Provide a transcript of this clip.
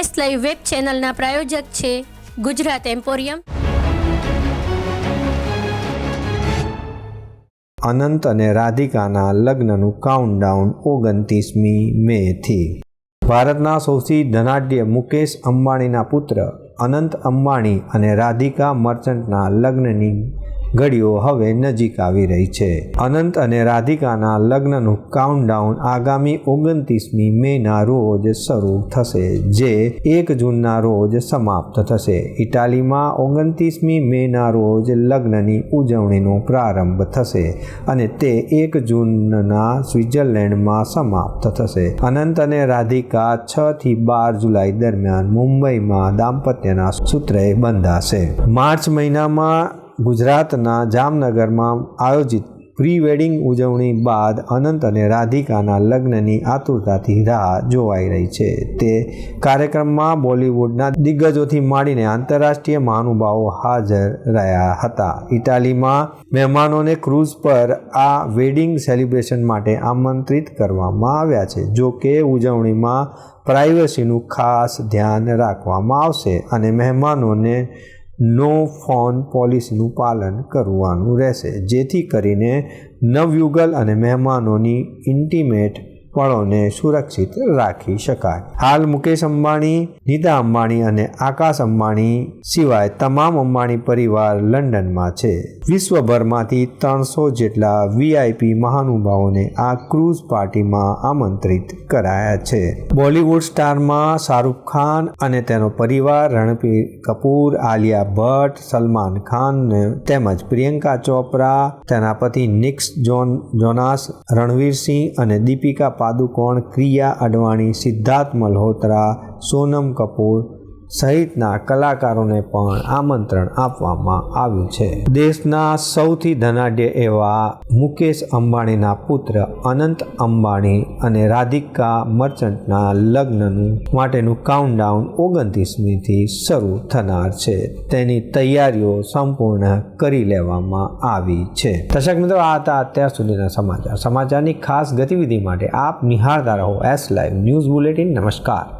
S live web ચેનલના પ્રાયોજક છે Gujarat emporium. અનંત અને રાધિકાના લગ્નનું કાઉન્ટડાઉન ઓગણત્રીસમી મેથી. ભારતના સૌથી ધનાઢ્ય મુકેશ અંબાણીના પુત્ર અનંત અંબાણી અને રાધિકા મર્ચન્ટના લગ્નની ઘડીઓ હવે નજીક આવી રહી છે. અનંત અને રાધિકાના લગ્નનું કાઉન્ટડાઉન આગામી ઓગણત્રીસમી મેના રોજ શરૂ થશે, જે એક જૂનના રોજ સમાપ્ત થશે. ઇટાલીમાં ઓગણત્રીસમી મેના રોજ લગ્નની ઉજવણીનો પ્રારંભ થશે અને તે એક જૂનના સ્વિટ્ઝરલેન્ડમાં સમાપ્ત થશે. અનંત અને રાધિકા છ થી બાર જુલાઈ દરમિયાન મુંબઈમાં દાંપત્યના સૂત્રે બંધાશે. માર્ચ મહિનામાં ગુજરાતના જામનગરમાં આયોજિત પ્રી વેડિંગ ઉજવણી બાદ અનંત અને રાધિકાના લગ્નની આતુરતાથી રાહ જોવાઈ રહી છે. તે કાર્યક્રમમાં બોલિવૂડના દિગ્ગજોથી માંડીને આંતરરાષ્ટ્રીય મહાનુભાવો હાજર રહ્યા હતા. ઇટાલીમાં મહેમાનોને ક્રૂઝ પર આ વેડિંગ સેલિબ્રેશન માટે આમંત્રિત કરવામાં આવ્યા છે, જો કે ઉજવણીમાં પ્રાઇવસીનું ખાસ ધ્યાન રાખવામાં આવશે અને મહેમાનોને નો ફોન પોલિસીનું પાલન કરવાનું રહેશે. જેથી કરીને નવયુગલ અને મહેમાનોની ઇન્ટિમેટ પળોને સુરક્ષિત રાખી શકાય. હાલ મુકેશ અંબાણી, નીતા અંબાણી અને આકાશ અંબાણી સિવાય તમામ અંબાણી પરિવાર લંડનમાં છે. વિશ્વભરમાંથી ત્રણસો જેટલા વીઆઈપી મહાનુભાવોને આ ક્રૂઝ પાર્ટીમાં આમંત્રિત કરાયા છે. બોલિવૂડ સ્ટારમાં શાહરૂખ ખાન અને તેનો પરિવાર રણબીર કપૂર, આલિયા ભટ્ટ, સલમાન ખાન તેમજ પ્રિયંકા ચોપરા, તેના પતિ નિક્સ જોન, જોનાસ, રણવીરસિંહ અને દીપિકા પાદુકોણ ક્રિયા અડવાણી સિદ્ધાર્થ મલ્હોત્રા સોનમ કપૂર સહિતના કલાકારોને પણ આમંત્રણ આપવામાં આવ્યું છે. દેશના સૌથી ધનાઢ્ય એવા મુકેશ અંબાણીના પુત્ર અનંત અંબાણી અને રાધિકા મર્ચન્ટના લગ્નનું માટેનું કાઉન્ટડાઉન ઓગણત્રીસમીથી શરૂ થનાર છે. તેની તૈયારીઓ સંપૂર્ણ કરી લેવામાં આવી છે. દર્શક મિત્રો, આ હતા અત્યાર સુધીના સમાચાર. સમાચારની ખાસ ગતિવિધિ માટે આપ નિહાળતા રહો એસ લાઈવ ન્યૂઝ બુલેટિન નમસ્કાર.